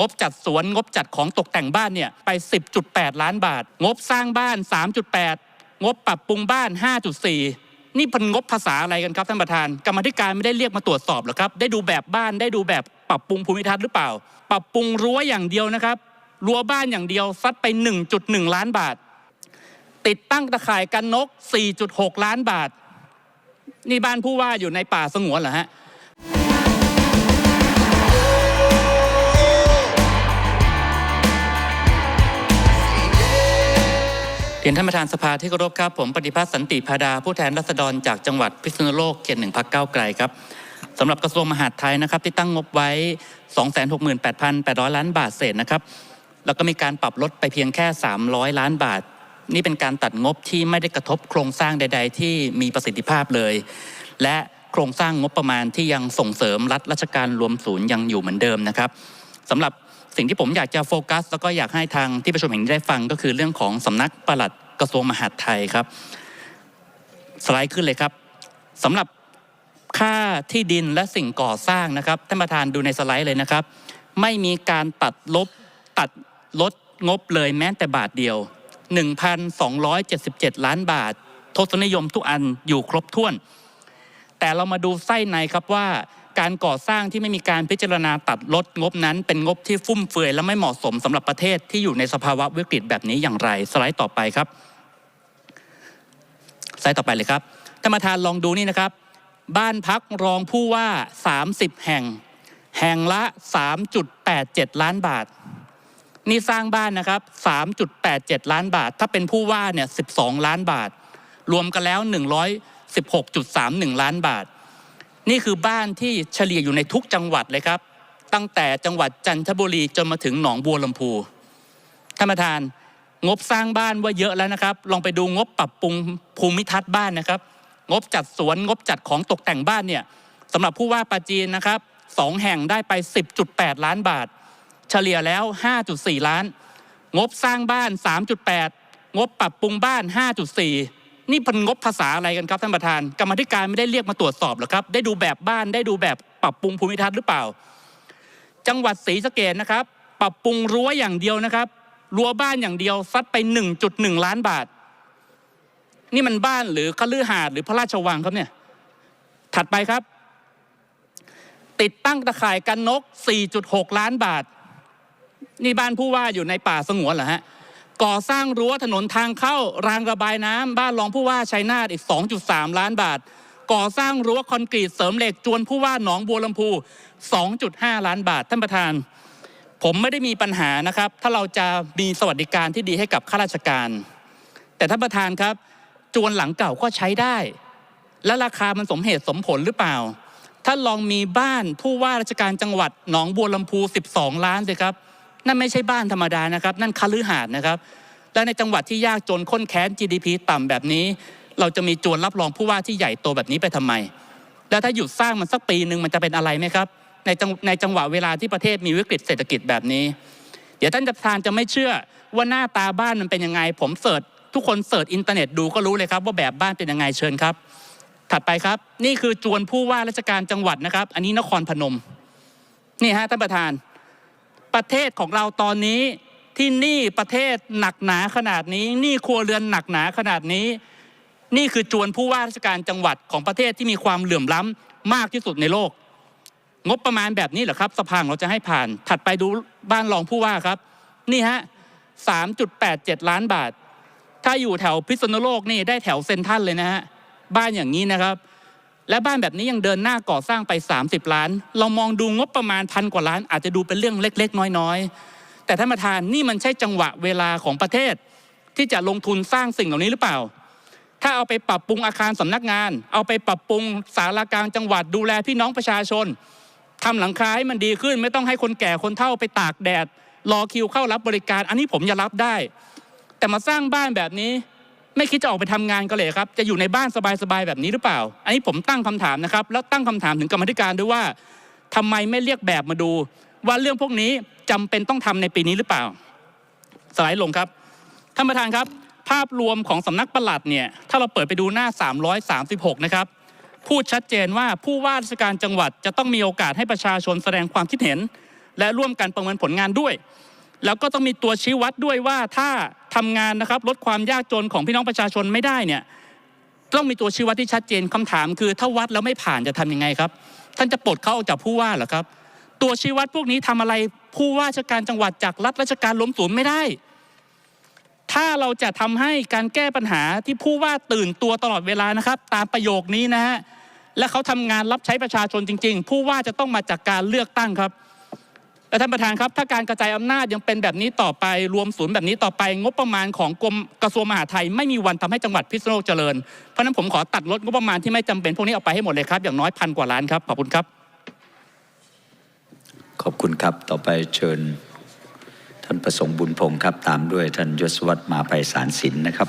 งบจัดสวนงบจัดของตกแต่งบ้านเนี่ยไป 10.8 ล้านบาท งบสร้างบ้าน 3.8 งบปรับปรุงบ้าน 5.4 นี่เป็นงบภาษาอะไรกันครับท่านประธาน กรรมธิการไม่ได้เรียกมาตรวจสอบหรอครับ ได้ดูแบบบ้านได้ดูแบบปรับปรุงภูมิทัศน์หรือเปล่า ปรับปรุงรั้วอย่างเดียวนะครับรั้วบ้านอย่างเดียวซัดไป 1.1 ล้านบาท ติดตั้งตะข่ายกันนก 4.6 ล้านบาท นี่บ้านผู้ว่าอยู่ในป่าสงวนเหรอฮะ เรียนท่านประธานสภาที่เคารพครับผมปฏิพัฒน์สันติพาดาผู้แทนราษฎรจากจังหวัดพิษณุโลกเขตหนึ่งพักเก้าไกลครับสำหรับกระทรวงมหาดไทยนะครับ ที่ตั้งงบไว้ 268,800 ล้านบาทเศษนะครับ แล้วก็มีการปรับลดไปเพียงแค่ 300 ล้านบาท นี่เป็นการตัดงบที่ไม่ได้กระทบโครงสร้างใด ๆ ที่มีประสิทธิภาพเลย และโครงสร้างงบประมาณที่ยังส่งเสริมรัฐราชการรวมศูนย์ยังอยู่เหมือนเดิมนะครับ สำหรับสิ่งที่ผมอยากจะโฟกัส แล้วก็อยากให้ทางที่ประชุมแห่งนี้ได้ฟังก็คือเรื่องของสำนักปลัดกระทรวงมหาดไทยครับ สไลด์ขึ้นเลยครับสำหรับค่าที่ดินและสิ่งก่อสร้างนะครับท่านประธานดูในสไลด์เลยนะครับ ไม่มีการตัดลบตัดลดงบเลยแม้แต่บาทเดียว 1,277 ล้านบาททศนิยมทุกอันอยู่ครบถ้วน แต่เรามาดูไส้ในครับว่า การก่อสร้างที่ไม่มีการพิจารณาตัดลดงบนั้น เป็นงบที่ฟุ่มเฟือยและไม่เหมาะสมสำหรับประเทศที่อยู่ในสภาวะวิกฤตแบบนี้อย่างไร สไลด์ต่อไปครับ สไลด์ต่อไปเลยครับท่านประธานลองดูนี่นะครับ บ้านพักรองผู้ว่า 30 แห่ง แห่งละ 3.87 ล้านบาท นี่สร้างบ้านนะครับ 3.87 ล้านบาท ถ้าเป็นผู้ว่าเนี่ย 12 ล้านบาท รวมกันแล้ว 116.31 ล้านบาท นี่คือบ้านที่เฉลี่ยอยู่ในทุกจังหวัดเลยครับ ตั้งแต่จังหวัดจันทบุรีจนมาถึงหนองบัวลำพูท่านประธานงบสร้างบ้านว่าเยอะแล้วนะครับ ลองไปดูงบปรับปรุงภูมิทัศน์บ้านนะครับ งบจัดสวนงบจัดของตกแต่งบ้านเนี่ยสำหรับผู้ว่าปาจีนนะครับสองแห่งได้ไป 10.8 ล้านบาท เฉลี่ยแล้ว 5.4 ล้าน งบสร้างบ้าน 3.8 งบปรับปรุงบ้าน 5.4 นี่เป็นงบภาษาอะไรกันครับท่านประธาน กรรมธิการไม่ได้เรียกมาตรวจสอบหรอครับ ได้ดูแบบบ้านได้ดูแบบปรับปรุงภูมิทัศน์หรือเปล่า จังหวัดศรีสะเกดนะครับ ปรับปรุงรั้วอย่างเดียวนะครับ รั้วบ้านอย่างเดียวซัดไป 1.1 ล้านบาท นี่มันบ้านหรือคฤหาสน์หรือพระราชวังครับเนี่ย ถัดไปครับ ติดตั้งตะข่ายกันนก 4.6 ล้านบาท นี่บ้านผู้ว่าอยู่ในป่าสงวนเหรอฮะ ก่อสร้างรั้วถนนทางเข้ารางระบายน้ำบ้านรองผู้ว่าชัยนาทอีก 2.3 ล้านบาท ก่อสร้างรั้วคอนกรีตเสริมเหล็กจวนผู้ว่าหนองบัวลำพู 2.5 ล้านบาทท่านประธาน ผมไม่ได้มีปัญหานะครับ ถ้าเราจะมีสวัสดิการที่ดีให้กับข้าราชการ แต่ท่านประธานครับ จวนหลังเก่าก็ใช้ได้ และราคามันสมเหตุสมผลหรือเปล่าถ้าลองมีบ้านผู้ว่าราชการจังหวัดหนองบัวลำพู 12 ล้านสิครับ นั่นไม่ใช่บ้านธรรมดานะครับ นั่นคฤหาสน์นะครับ และในจังหวัดที่ยากจนข้นแค้น GDP ต่ำแบบนี้ เราจะมีจวนรับรองผู้ว่าที่ใหญ่โตแบบนี้ไปทำไม แล้วถ้าหยุดสร้างมันสักปีหนึ่งมันจะเป็นอะไรไหมครับ ในจังในจังหวะเวลาที่ประเทศมีวิกฤตเศรษฐกิจแบบนี้ เดี๋ยวท่านประธานจะไม่เชื่อว่าหน้าตาบ้านมันเป็นยังไง ผมเสิร์ชทุกคนเสิร์ชอินเทอร์เน็ตดูก็รู้เลยครับว่าแบบบ้านเป็นยังไงเชิญครับ ถัดไปครับ นี่คือจวนผู้ว่าราชการจังหวัดนะครับ อันนี้นครพนม นี่ฮะท่านประธาน ประเทศของเราตอนนี้ที่หนี้ประเทศหนักหนาขนาดนี้หนี้ครัวเรือนหนักหนาขนาดนี้ นี่คือจวนผู้ว่าราชการจังหวัดของประเทศที่มีความเหลื่อมล้ำมากที่สุดในโลก งบประมาณแบบนี้เหรอครับ สภาของเราจะให้ผ่าน ถัดไปดูบ้านรองผู้ว่าครับ นี่ฮะ3.87 ล้านบาท ถ้าอยู่แถวพิษณุโลกนี่ได้แถวเซนทันเลยนะฮะ บ้านอย่างนี้นะครับ และบ้านแบบนี้ยังเดินหน้าก่อสร้างไป 30 ล้าน เรามองดูงบประมาณพันกว่าล้าน อาจจะดูเป็นเรื่องเล็ก ๆ น้อยๆ แต่ท่านประธานนี่มันใช่จังหวะเวลาของประเทศ ที่จะลงทุนสร้างสิ่งเหล่านี้หรือเปล่า ถ้าเอาไปปรับปรุงอาคารสำนักงาน เอาไปปรับปรุงสารากลางจังหวัดดูแลพี่น้องประชาชนทำหลังคาให้มันดีขึ้น ไม่ต้องให้คนแก่คนเฒ่าไปตากแดด รอคิวเข้ารับบริการ อันนี้ผมจะรับได้ แต่มาสร้างบ้านแบบนี้ ไม่คิดจะออกไปทำงานก็เลยครับ จะอยู่ในบ้านสบายๆแบบนี้หรือเปล่า อันนี้ผมตั้งคำถามนะครับ แล้วตั้งคำถามถึงกรรมธิการด้วยว่าทำไมไม่เรียกแบบมาดู ว่าเรื่องพวกนี้จำเป็นต้องทำในปีนี้หรือเปล่า สไลด์ลงครับท่านประธานครับ ภาพรวมของสำนักปลัดเนี่ยถ้าเราเปิดไปดูหน้า 336 นะครับพูดชัดเจนว่าผู้ว่าราชการจังหวัดจะต้องมีโอกาสให้ประชาชนแสดงความคิดเห็น และร่วมกันประเมินผลงานด้วย แล้วก็ต้องมีตัวชี้วัดด้วยว่าถ้าทำงานนะครับลดความยากจนของพี่น้องประชาชนไม่ได้เนี่ยต้องมีตัวชี้วัดที่ชัดเจนคำถามคือถ้าวัดแล้วไม่ผ่านจะทำยังไงครับ ท่านจะปลดเขาออกจากผู้ว่าเหรอครับ ตัวชี้วัดพวกนี้ทำอะไรผู้ว่าราชการจังหวัดจากรัฐราชการล้มศูนย์ไม่ได้ ถ้าเราจะทำให้การแก้ปัญหาที่ผู้ว่าตื่นตัวตลอดเวลานะครับ ตามประโยคนี้นะฮะและเขาทำงานรับใช้ประชาชนจริง ๆ ผู้ว่าจะต้องมาจากการเลือกตั้งครับ และท่านประธานครับ ถ้าการกระจายอำนาจยังเป็นแบบนี้ต่อไปรวมศูนย์แบบนี้ต่อไป งบประมาณของกรมกระทรวงมหาดไทยไม่มีวันทำให้จังหวัดพิษณุโลกเจริญ เพราะนั้นผมขอตัดลดงบประมาณที่ไม่จำเป็นพวกนี้ออกไปให้หมดเลยครับอย่างน้อยพันกว่าล้านครับขอบคุณครับ ขอบคุณครับต่อไปเชิญ ท่านประสงค์บุญพงศ์ครับ ตามด้วยท่านยศวัตรมาไพศาลสินนะครับ